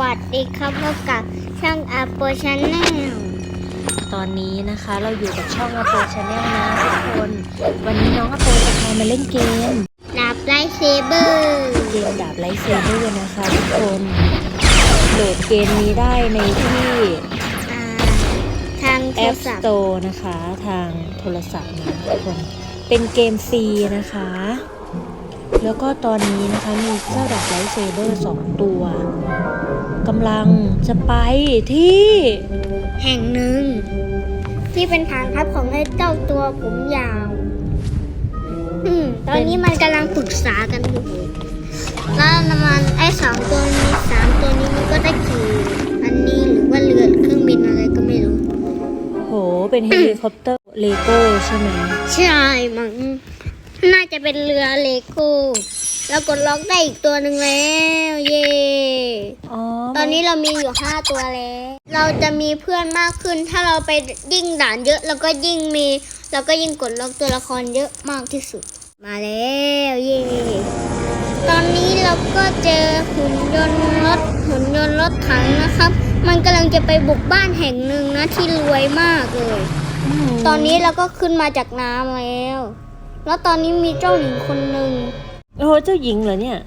วัสดีครับพบกับช่างอาโปชแนลตอนนี้นะคะเราอยู่กับช่องอโปชาแนลนะทุกคน วันนี้น้องอโปจะพามาเล่นเกมดาบไลท์เซเบอร์เกมดาบไลท์เซเบอร์นะคะทุกคนโหลดเกมนี้ได้ในที่อ่าทางโทร App ศัพท์ Store นะคะทางโทรศัพท์นะทุกคนเป็นเกมฟรีนะคะแล้วก็ตอนนี้นะคะมีเจ้าดาบไลท์เซเบอร์สองตัว กำลังจะไปที่แห่งหนึ่ง ที่เป็นฐานทัพของไอ้เจ้าตัวผมยาว อืมตอนนี้มันกำลังปรึกษากันอยู่แล้วมันไอ้สองตัวนี้สามตัวนี้มันก็ได้ขี่อันนี้หรือว่าเรือเครื่องบินอะไรก็ไม่รู้ โห เป็นเฮลิคอปเตอร์เลโก้ใช่ไหม ใช่มั้งน่าจะเป็นเรือเลโก้ แล้วกดล็อกได้อีกตัวหนึ่งแล้ว เย่อ๋อตอนนี้เรามีอยู่ห้าตัวแล้ว เราจะมีเพื่อนมากขึ้น ถ้าเราไปยิ่งด่านเยอะเราก็ยิ่งมีเราก็ยิ่งกดล็อกตัวละครเยอะมากที่สุด มาแล้วเย่ตอนนี้เราก็เจอหุ่นยนต์รถหุ่นยนต์รถถังนะครับ มันกำลังจะไปบุกบ้านแห่งหนึ่งนะที่รวยมากเลยมตอนนี้เราก็ขึ้นมาจากน้ำแล้ว แล้วตอนนี้มีเจ้าหญิงคนหนึ่ง โอ้โหเจ้าหญิงเหรอเนี่ย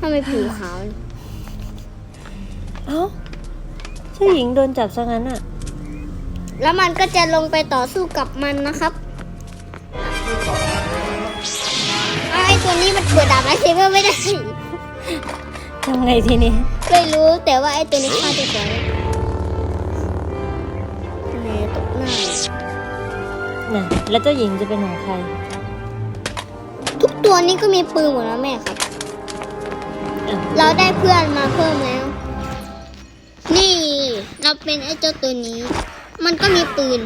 ทำไมผิวขาวเอ้าเจ้าหญิงโดนจับซะงั้นอะ แล้วมันก็จะลงไปต่อสู้กับมันนะครับอ้าวไอ้ตัวนี้มันเปิดดาบไลท์เซเบอร์ไม่ได้ทำไงทีนี้ไม่รู้แต่ว่าไอ้ตัวนี้ฆ่าตัวตายทำไมตกหน้า น่ะ แล้วเจ้าหญิงจะเป็นของใคร ทุกตัวนี้ก็มีปืนหมดแล้วแม่ครับอะเราได้เพื่อนมาเพิ่มแล้ว นี่เราเป็นไอ้เจ้าตัวนี้ มันก็มีปืน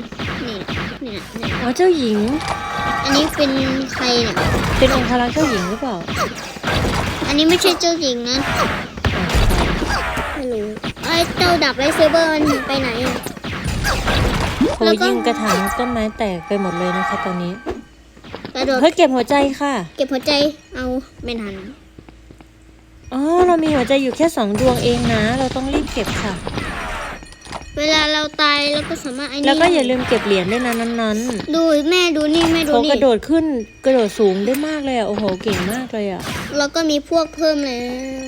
นี่นี่นะนี่อ๋อเจ้าหญิง อันนี้เป็นใครเนี่ย เป็นองค์คารักษ์เจ้าหญิงหรือเปล่า อันนี้ไม่ใช่เจ้าหญิงนะไม่รู้ไอ้เจ้าดับไรเซเบอร์มันไปไหนอะโหแล้วก็ยิงกระถางต้นไม้แตกไปหมดเลยนะคะตอนนี้ กระโดด เฮ้ยเก็บหัวใจค่ะ เก็บหัวใจ เอาไม่ทัน อ๋อ เรามีหัวใจอยู่แค่สองดวงเองนะ เราต้องรีบเก็บค่ะ เวลาเราตายเราก็สามารถไอ้นี่แล้วก็อย่าลืมเก็บเหรียญด้วยนะนั้นดูแม่ดูนี่แม่ๆดูเขานี่ กระโดดขึ้นกระโดดสูงได้มากเลยอะ โอ้โห เก่งมากเลยอะเราก็มีพวกเพิ่มแล้ว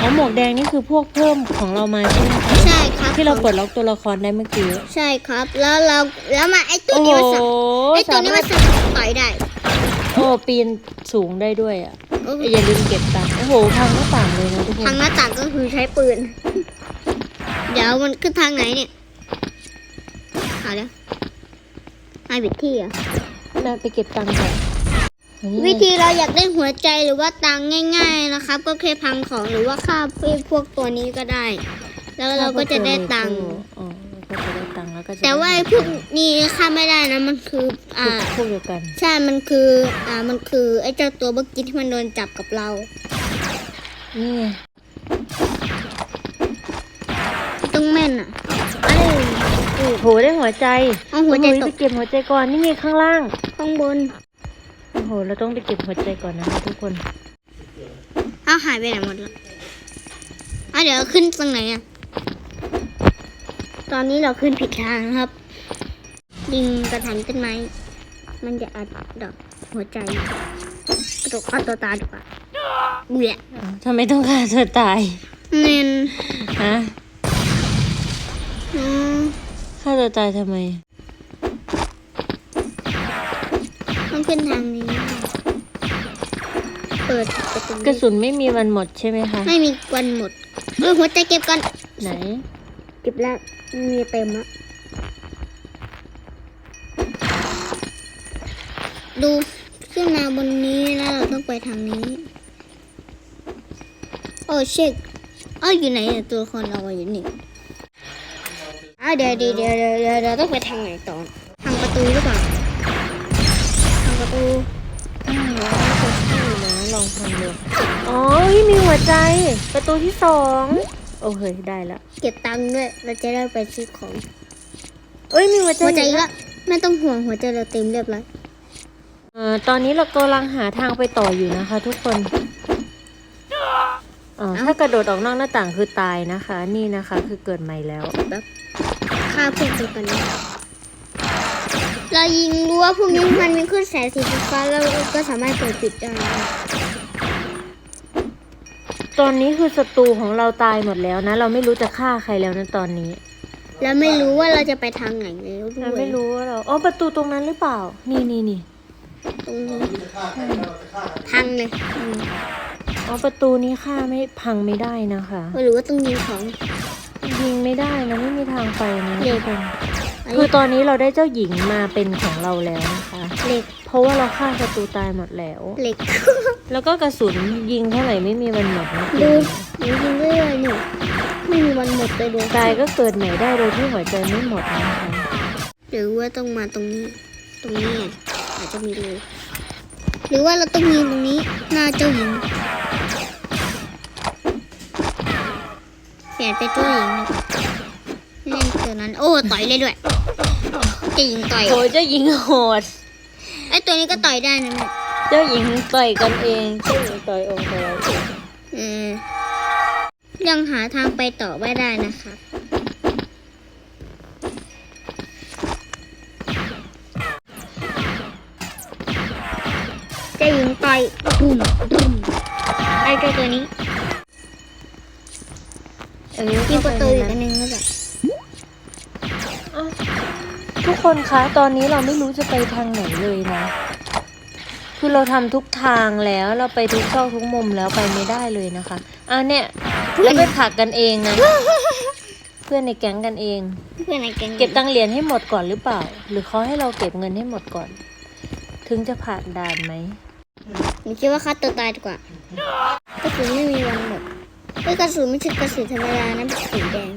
อ๋อหมวกแดงนี่คือพวกเพิ่มของเรามาใช่ไหมคะใช่ครับที่เราปลดล็อกตัวละครได้เมื่อกี้ ใช่ครับ แล้วเราแล้วมาไอ้ตัวโอ้โหนี้มันสามไอ้ตัวนี้มันสามารถต่อยได้ โอ้ปีนสูงได้ด้วยอะโอ้โหอย่าลืมเก็บตังค์โอ้โหพังหน้าต่างเลยนะทุกคทางนหน้าต่างก็คือใช้ปืน เดี๋ยวมันขึ้นทางไหนเนี่ยเอาแล้วให้บิดที่เหรอะแม่ไปเก็บตังค์ก่อนนี่ วิธีเราอยากได้หัวใจหรือว่าตังค์ง่าย ๆนะครับ ก็แค่พังของหรือว่าฆ่าพวกตัวนี้ก็ได้ แล้วเราก็จะได้ตังค์อ๋อเราก็จะได้ตังค์แล้วก็จะแต่ว่าไอ้พวกนี้ฆ่าไม่ได้นะมันคือ อ่าพวกเดียวกันใช่มันคือ อ่ามันคือไอ้เจ้าตัวเมื่อกี้ที่มันโดนจับกับเรานี่ไงต้องแม่นอะเอ้ยโอ้โหได้หัวใจเอาหัวใจโอ้โไปตกเก็บหัวใจก่อนนี่ไงข้างล่าง ข้างบน โอ้โห เราต้องไปเก็บหัวใจก่อนนะคะทุกคนเอาหายไปไหนหมดแล้วอะเดี๋ยวขึ้นตรงไหนอะ ตอนนี้เราขึ้นผิดทางนะครับยิงกระถางต้นไม้ มันจะอัดดอกหัวใจกระโดดฆ่าตัวตายดีกว่าเบื่ออ้าวทำไมต้องฆ่าเธอตาย เน้นฮะอืมฆ่าเธอตายทำไม ต้องขึ้นทางนี้เปิดประตูกระสุนไม่มีวันหมดใช่ไหมคะ ไม่มีวันหมดเออหัวใจเก็บก่อน ไหน เก็บแล้วมีเต็มแล้วดูขึ้นมาบนนี้แล้วเราต้องไปทางนี้ โอ้เช็คเอ้าอยู่ไหนเนี่ยตัวคนเราอะอยู่นี่อ้าวเดี๋ยวเดี๋ยวเดี๋ยวเดี๋ยวเดี๋ยวเราต้องไปทางไหนต่อทางประตูหรือเปล่า ทางประตูอืมแล้วก็ใช่นะลองฟังดูอ๋อมีหัวใจ ประตูที่สองโอเคได้แล้วเก็บตังค์ด้วย เราจะได้ไปซื้อของเอ้ยมีหัวใจหัวใจแล้วไม่ต้องห่วงหัวใจเราเต็มเรียบร้อยเอ่อตอนนี้เรากำลังหาทางไปต่ออยู่นะคะ ทุกคนอ๋อถ้ากระโดดออกนอกหน้าต่างคือตายนะคะ นี่นะคะ คือเกิดใหม่แล้วแบบฆ่าเพื่อนไปก่อนนะ เรายิงรู้ว่าพวกนี้มันมีขึ้นแสงสีฟ้าแล้วเราก็สามารถเปิดปิดได้ตอนนี้คือศัตรูของเราตายหมดแล้วนะ เราไม่รู้จะฆ่าใครแล้วนะตอนนี้ แล้วไม่รู้ว่าเราจะไปทางไหนแล้วด้เราวยไม่รู้ว่าเราอ๋อประตูตรงนั้นหรือเปล่า นี่นี่นี่ตรงนี้พังเลยอืมอ๋อประตูนี้ฆ่าไม่พังไม่ได้นะคะหรือว่าต้องยิงของยิงไม่ได้นะไม่มีทางไปนะเหล็ทุกก คนอันคือนี้ตอนนี้เราได้เจ้าหญิงมาเป็นของเราแล้วนะคะเหล็ก เพราะว่าเราฆ่าศัตรูตายหมดแล้ว เหล็กแล้วก็กระสุนยิงเท่าไหร่ไม่มีวันหมดนะดูหนูยิงเรื่อยๆหนูไม่มีวันหมดเลยดูตายก็เกิดใหม่ได้โดยที่หัวใจไม่หมดนะคะหรือว่าต้องมาตรงนี้ ตรงนี้ไงอาจจะมีรูหรือว่าเราต้องมีตรงนี้หน้าเจ้าหญิงเปลี่ยนเป็นเจ้าหญิงดีกว่าเล่น ตัวนั้น โอ้ต่อยเลยด้วยเจ้าหญิงต่อยโอ้ยเจ้าหญิงโหดไอ้ตัวนี้ก็ต่อยได้นะเนี่ยเจ้าหญิงต่อยกันเองเจ้าหญิงต่อยองค์ต่อยเราเองเออยังหาทางไปต่อไม่ได้นะครับเจะยิงต่อยบุ้มบุ้มไอ้เจ้าตัวนี้เออมีประตูอีกอันหนึงก็แบบอะ ทุกคนคะตอนนี้เราไม่รู้จะไปทางไหนเลยนะ คือเราทำทุกทางแล้วเราไปทุกซอกทุกมุมแล้วไปไม่ได้เลยนะคะอะเนี่ยแล้วไปผลักกันเองนะเพื่อนในแก๊งกันเองเพื่อนไอ้แกงเก็บตังค์เหรียญให้หมดก่อนหรือเปล่า หรือเขาให้เราเก็บเงินให้หมดก่อน ถึงจะผ่านด่านไหมหนูคิดว่าฆ่าตัวตายดีกว่ากระสุนไม่มีวันหมดเอ้ยกระสุนไม่ใช่กระสุนธรรมดานะเป็นสีแดง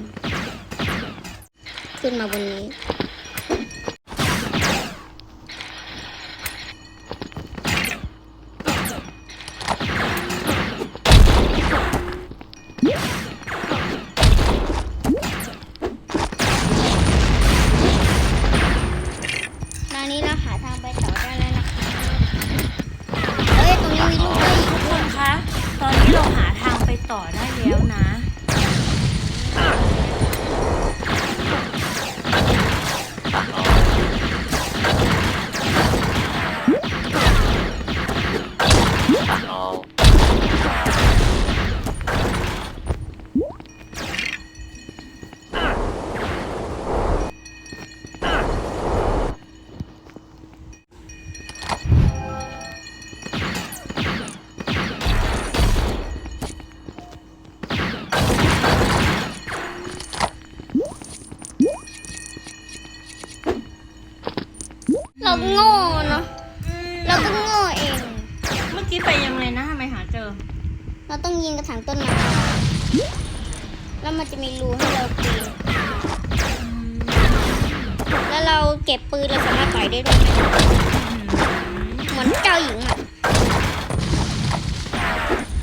ขึ้นมาบนนี้ จะมีรูให้เราปีนแล้วเราเก็บปืนเราสามารถต่อยได้ด้วยเหมือนเจ้าหญิงอะ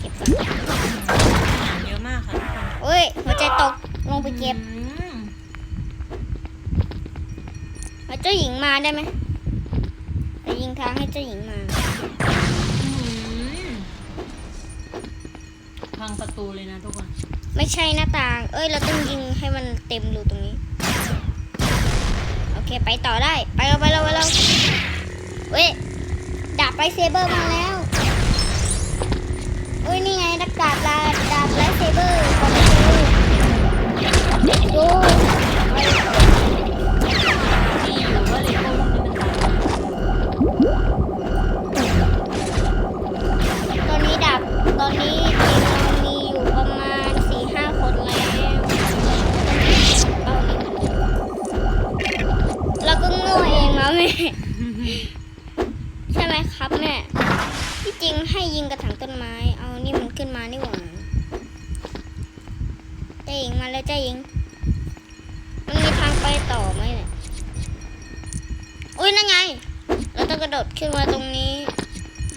เก็บก่อนเยอะมากค่ะทุกคนเอ้ยหัวใจตกลงไปเก็บมเอาเจ้าหญิงมาได้ไหมไปยิงทางให้เจ้าหญิงมาพังประตูเลยนะทุกคน ไม่ใช่หน้าต่าง เอ้ย เราต้องยิงให้มันเต็มรูตรงนี้ โอเค ไปต่อได้ ไปเราไปเราไปเราเว้ย ดาบไรเซเบอร์มาแล้วเอ้ย นี่ไงนักดาบลาดาบไรเซเบอร์ขอ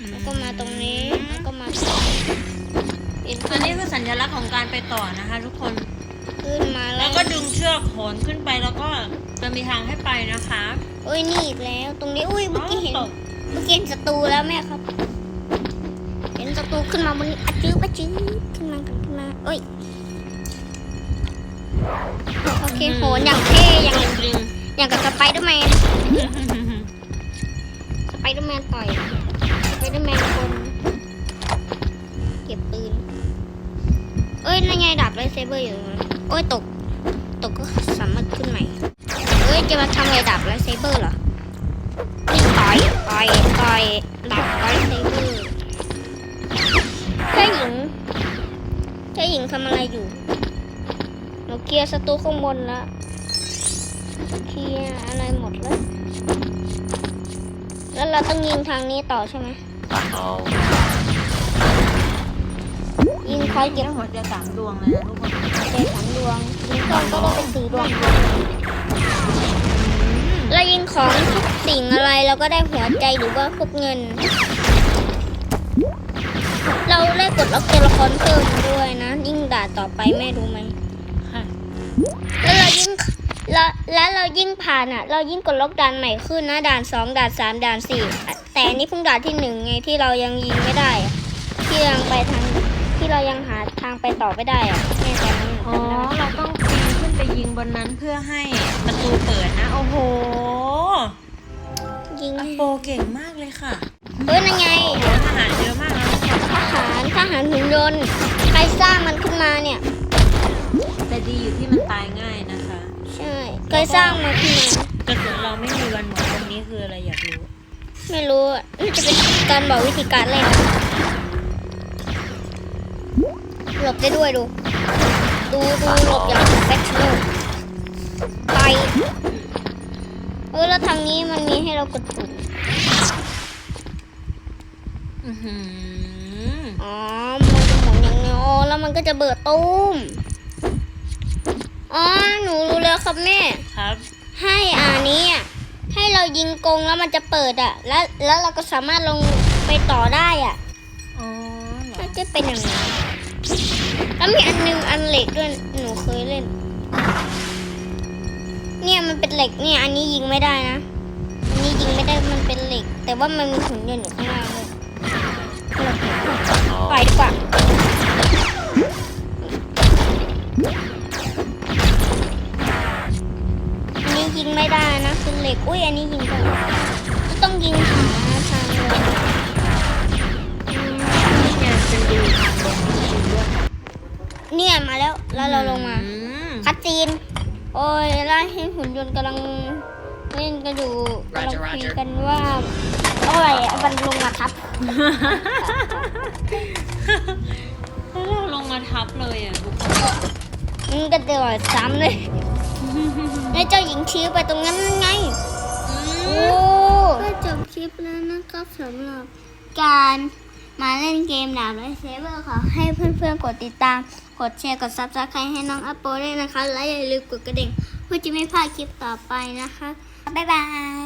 แล้วก็มาตรงนี้แล้วก็มาตรงนี้ปีนอัขึ้นนนี้คือสัญลักษณ์ของการไปต่อนะคะ ทุกคน ขึ้นมาแล้แล้ววก็ดึงเชือกโหนขึ้นไปแล้วก็จะมีทางให้ไปนะคะอุ้ยนี่อีกแล้ว ตรงนี้อุ้ยเมื่อกี้เห็นตกเมื่อกี้เห็นศัตรูแล้วแม่ครับ เห็นศัตรูขึ้นมาบนนี้อะจื้อปะจื้อขึ้นมากันขึ้นมาเอ้ยโอเคโหนอย่างเท่อย่างจริงอย่าง บไรเบอร์อยู่โอ้ยตก ตกก็สามารถขึ้นใหม่เอ้ย จะมาทำอะไรดาบไรเซเบอร์เหรอนี่ต่อยต่อยต่อยดาบไรเซเบอร์เจ้าหญิงเจ้าหญิงทำอะไรอยู่หนูเคลียร์ศัตรูข้างบนแล้วเคลียร์อะไรหมดแล้ว แล้วเราต้องยิงทางนี้ต่อใช่ไหม ยิงคอยเก็บหัวใจสามดวงเลยนะทุกคนเจสามดวงยิงก้นก็ได้เป็นสี่ดวงเรายิงของทุกสิ่งอะไรเราก็ได้หัวใจหรือว่าพวกเงิน เราได้กดล็อกตัวละครเพิ่มด้วยนะ ยิ่งด่าต่อไปแม่รู้ไหมค่ะแล้วเรายิ่งแล้วแล้วเรายิ่งผ่านอะ เรายิ่งกดล็อกด่านใหม่ขึ้นนะด่านสองด่านสามด่านสี่แต่นนี้เพิ่งด่านที่หนึ่งไงที่เรายังยิงไม่ได้ ที่ยังไปทาง เรายังหาทางไปต่อไม่ได้อะแม่ตอนนั้นหนูอ๋อ จำได้เราต้องปีนขึ้นไปยิงบนนั้นเพื่อให้ประตูเปิดนะ โอ้โหยิงอโปเก่งมากเลยค่ะเอ้ยนั่นไงโอ้โหทหารเยอะมากนะทุกคนทหารทหารหุ่นยนต์ใครสร้างมันขึ้นมาเนี่ย แต่ดีอยู่ที่มันตายง่ายนะคะ ใช่ใครสร้างมันขึ้นมา กระสุนเราไม่มีวันหมดตรงนี้คืออะไรอยากรู้ ไม่รู้อะน่าจะเป็นการบอกวิธีการเล่น หลบได้ด้วยดู ดูดูหลบอย่าง professional ไปเออแล้วทางนี้มันมีให้เรากดปุ่มอือหืออ๋อ มันจะหมุนอย่างนี้อ๋อแล้วมันก็จะเบิดตุ้ม อ๋อ หนูรู้แล้วครับแม่ ครับ ให้อ่านี้อะให้เรายิงกรงแล้วมันจะเปิดอะ แล้วแล้วเราก็สามารถลงไปต่อได้อะ อ๋อเหรอน่าจะเป็นอย่างนี้ แล้วมีอันหนึงอันเหล็กด้วยหนูเคยเล่น เนี่ยมันเป็นเหล็กเนี่ย อันนี้ยิงไม่ได้นะ อันนี้ยิงไม่ได้มันเป็นเหล็ก แต่ว่ามันมีหุ่นยนต์อยู่ข้างล่างเลยไปดีกว่าอันนี้ยิงไม่ได้นะคือเหล็กอุ้ยอันนี้ยิงได้ก็ต้องยิงหาทางเลยอืมนี่ไงเป็นดูทางลงมาดูด้วยค่ะ เนี่ยมาแล้วแล้วเราลงมาอืมคัดซีน โอ้ยแล้วเห็นหุ่นยนต์กำลังเล่นกันอยู่กำลังคุยกันว่าโอ้ยมันลงมาทับแล้วเราลงมาทับเลยอะทุกคนมันก็เดือดซ้ำเลยแล้วเจ้าหญิงชี้ไปตรงนั้นไงโอ้ก็จบคลิปแล้วนะครับสำหรับการ มาเล่นเกมหนาวไลท์เซเบอร์ขอให้เพื่อนๆ กดติดตาม กดแชร์ กดซับสไครต์ให้น้องอัปโปด้วยนะคะ และอย่าลืมกดกระดิ่งเพื่อจะไม่พลาดคลิปต่อไปนะคะ บ๊ายบาย